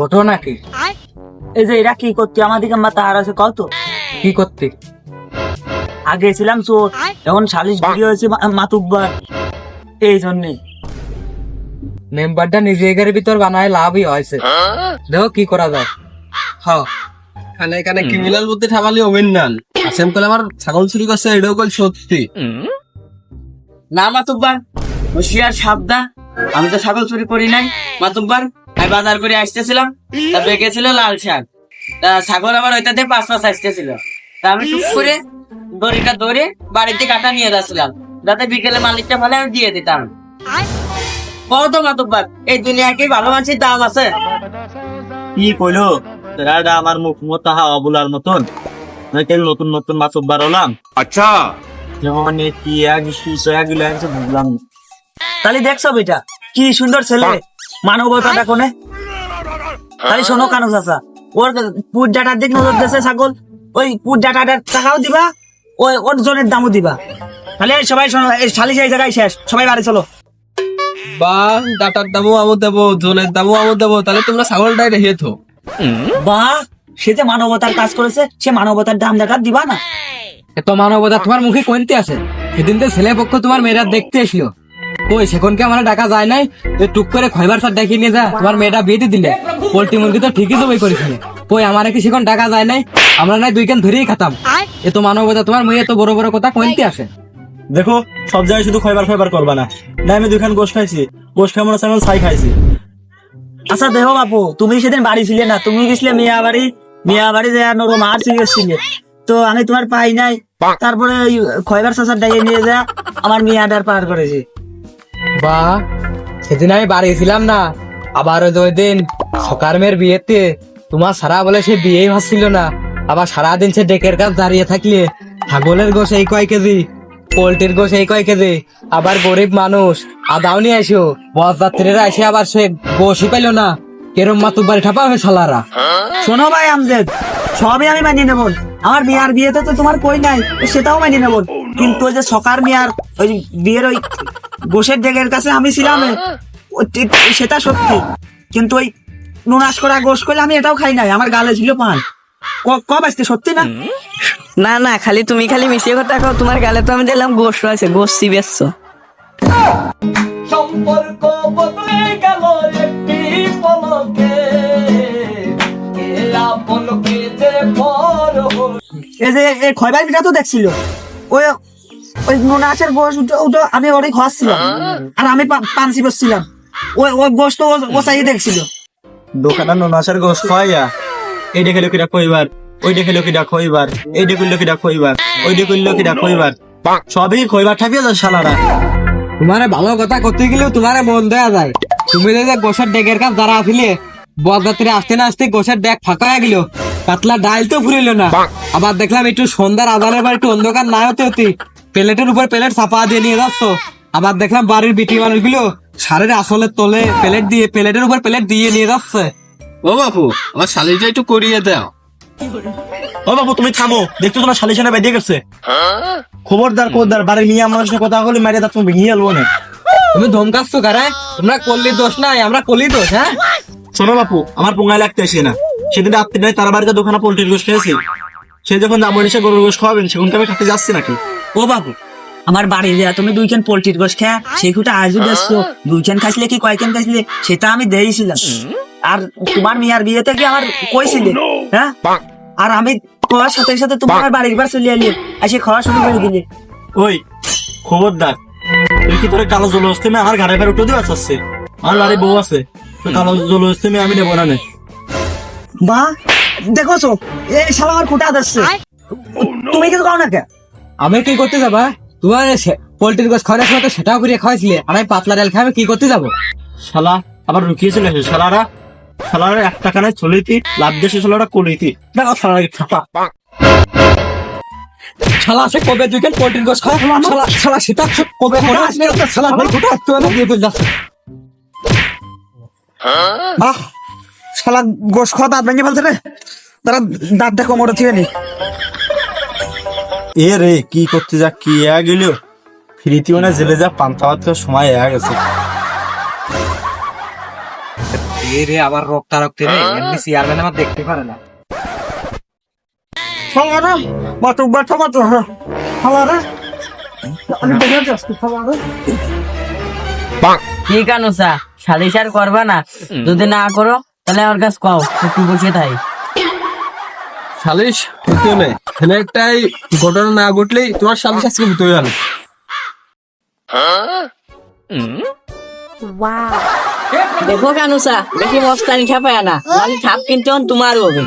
ঘটনা কি এই যে এরা কি করতে আমাদিকে মাথা আর আছে কত কি করতে আগে ছিলাম চোর এখন সালিশ বিক্রি হয়েছে মাতুব্বার। এই জন্যে। মেম্বারটা নিজেদের ভিতর বানায় লাভই হয়েছে। দেখো কি করা যায়। হ্যাঁ এখানে এখানে ক্রিমিনাল বলতে আসেম কলে আমার ছাগল চুরি করছে এটাও কল সত্যি। না মাতুব্বার। হুশিয়ার সাবধান। আমি তো ছাগল চুরি করি নাই মাতুব্বার। আমি বাজার করে আসতেছিলাম তা বেঁকেছিল লাল শাক। তা ছাগল আমার ওইটাতে পাঁচ পাঁচ আসতেছিল। তা আমি টুক করে দড়িটা ধরে বাড়িতে কাটা নিয়ে যাচ্ছিলাম। যাতে বিকেলে মালিকটা ফেলে আমি দিয়ে দিতাম। কত মাতব্বার এই কি দাম আছে। কি কইলো? তোরা আমার মুখ মতো হাওয়া বুলার মতন। নতুন নতুন মাতব্বার হলাম। আচ্ছা। যেমন কি গুলো বুঝলাম তাহলে দেখছ বেটা কি সুন্দর ছেলে। মানবতাটা তাহলে শোনো কানু চাচা ওর পুট ডাটার দিক নজর দেশে ছাগল। ওই পুট ডাটাটার টাকাও দিবা ওই ওর জনের দামও দিবা। তাহলে সবাই শোনো এই সালিশ এই জায়গায় শেষ। সবাই বাড়ি চলো। বা ডাটার দামও দেবো জোনের দামও দেবো তাহলে তোমরা ছাগলটাই রেখে থো বা সে যে মানবতার কাজ করেছে সে মানবতার দাম ডাটা দিবা না। এত মানবতা তোমার মুখে কোনতে আছে। সেদিন তো ছেলে পক্ষ তোমার মেয়েরা দেখতে এসলো ওই সেখানকে আমার ডাকা যায় নাই। যে টুক করে খয়বার সার দেখিয়ে নিয়ে যা। তোমার মেয়েটা বিয়ে দিয়ে দিলে। পোল্ট্রি মুরগি তো ঠিকই জবাই করেছিল ওই আমার কি সেখান ডাকা যায় নাই? আমরা নাই দুই কান ধরেই খাতাম। এত মানবতা তোমার মেয়ে এত বড় বড় কথা কোনতে আসে। দেখো সব জায়গায় শুধু খয়বার খয়বার করবা না। না আমি দুখান গোশ খাইছি। গোশ খাই মনে হচ্ছে ছাই খাইছি। আচ্ছা দেখো বাপু তুমি সেদিন বাড়ি ছিলে না। তুমি গেছিলে মিয়া বাড়ি মিয়া বাড়ি যে নরম আর গেছিলে তো আমি তোমার পাই নাই। তারপরে খয়বার চাচার ডাকে নিয়ে যা। আমার মিয়াদার পার করেছে। বা, সেদিন আমি বাড়ি ছিলাম না। আবার ওই দিন সকার মেয়ের বিয়েতে তোমার সারা বলে সে বিয়েই না। আবার সারাদিন সে ডেকের দাঁড়িয়ে থাকলে ছাগলের গোশ এই কয় কেজি, পোল্ট্রির গোশ এই কয় কেজি। আবার গরিব মানুষ, আদাও নিয়ে আসো বসযাত্রীরা এসে আবার সে গোশই পাইলো না। কেরম মাতুর বাড়ি ঠাপা হয়ে সালারা শোনো ভাই আমজেদ, সবই আমি মানিয়ে নেব। আমার বিয়ার বিয়েতে তো তোমার কই নাই, সেটাও মানিয়ে নেব। কিন্তু ওই যে সকার মিয়ার, ওই বিয়ের ওই গোসের ডেগের কাছে আমি ছিলাম সেটা সত্যি। কিন্তু ওই নুনাস করা গোস করলে আমি এটাও খাই নাই আমার গালে ছিল পান। ক- কব আসতে সত্যি না? না না খালি তুমি খালি মিশিয়ে কথা কও তোমার গালে তো আমি দিলাম গোস আছে গোস সিবেচ্ছ সম্পর্ক বদলে গেল একটি পলকে। এই যে এই খয়বার পিঠা তো দেখছিল। ওই ওই নুনাসের গোশ উঠে উঠে আমি ওরই খাওয়াচ্ছিলাম আর আমি পানসি বসছিলাম ওই ওই গোশ তো ও- ও দেখছিল। দোকানে ননাসের গোশ খাইয়া এই দেখে লোকেরা কইবার ওই দেখে লোকেরা কইবার এই দেখে লোকেরা কইবার ওই দেখে লোকেরা কইবার সবই কইবার যায় শালারা। তোমার ভালো কথা করতে গেলেও তোমার মন দেয়া যায়। তুমি যে গোসের ডেকের কাজ দাঁড়া আছিলে বরযাত্রী আসতে না আসতে গোসের ডেক ফাঁকা হয়ে গেল। পাতলা ডাইল তো ফুরিল না। আবার দেখলাম একটু সন্ধ্যার আদানের পর একটু অন্ধকার না হতে হতে প্লেটের উপর প্লেট চাপা দিয়ে নিয়ে যাচ্ছ। আবার দেখলাম বাড়ির বিটি মানুষগুলো সারের আসলে তোলে প্লেট দিয়ে প্লেটের উপর প্লেট দিয়ে নিয়ে যাচ্ছে। ও বাপু আমার শালিটা একটু করিয়ে দাও। ও বাবু তুমি থামো। দেখতো তোমার শালিশানা বেঁধে গেছে। খবরদার খবরদার বাড়ির মিয়া মানুষের কথা বলে মারিয়ে তা তুমি ভেঙে আলবো না। তুমি ধমকাচ্ছ কারে? তোমরা করলি দোষ নাই আমরা করলি দোষ হ্যাঁ? শোনো বাপু আমার পোঙায় লাগতে আসে না। সেদিন রাত্রি নয় তারা বাড়িতে দোকানে পোল্ট্রির গোশ খেয়েছি সে যখন এসে গরুর গোশ খাওয়াবেন সেখান থেকে আমি খাতে যাচ্ছি নাকি? ও বাবু আমার বাড়ি দেয়া তুমি দুইখান পোল্ট্রির গোস খা সেই খুঁটা আজও দেখছ দুইখান খাইছিলে কি কয়খান খাইছিলে সেটা আমি দিয়েছিলাম আর তোমার মিয়ার বিয়েতে কি আমার কইছিলে হ্যাঁ? আর আমি খাওয়ার সাথে সাথে তোমার বাড়ির বার চলে এলি এসে খাওয়া শুরু করে দিলে। ওই খবরদার তুই কি তোর কালো জল হস্তে আমার ঘাড়ে ফের উঠে দিয়ে আসছে আমার বাড়ি বউ আছে কালো জল হস্তে আমি নেব না নে। বা দেখো তো এই শালা আমার খুঁটা দিচ্ছে তুমি কিছু খাও না কে আমি কি করতে যাবা তোমার পোল্ট্রির গোছ খাওয়ার সময় তো সেটাও করে খাওয়াইছিলে। আর আমি পাতলা ডাল খাই আমি কি করতে যাব? শালা আবার রুকিয়ে চলে শালারা। শালারা এক টাকা নাই চলিতি লাভ দেশে শালারা কলিতি দেখো শালারা থাপা শালা সে কবে পোল্ট্রির গোছ খায়? শালা শালা সেটা কবে মনে শালা ভাই দিয়ে যাচ্ছে শালা গোস খাওয়া দাঁত ভেঙে ফেলছে রে। তারা দাঁতটা কোমরে থেকে নি। এ রে কি করতে যা কি এ গেল? ফ্রিতি মানে জেলে যা পান্তা ভাত খাওয়ার সময় এ গেছে। এ রে আবার রক্তা রক্তি রে এমনি চেয়ারম্যান আমার দেখতে পারে না। কি কানো সালিশ আর করবা না। যদি না করো তাহলে আমার কাছে কও একটু বসে থাই। সালিশ হইতে নেই এখানে একটাই ঘটনা না ঘটলেই তোমার সালিশ আজকে হতে যাবে দেখো কানুসা বেশি মস্তানি খাপায় না মানে ঠাপ কিন্তু তোমারও হবে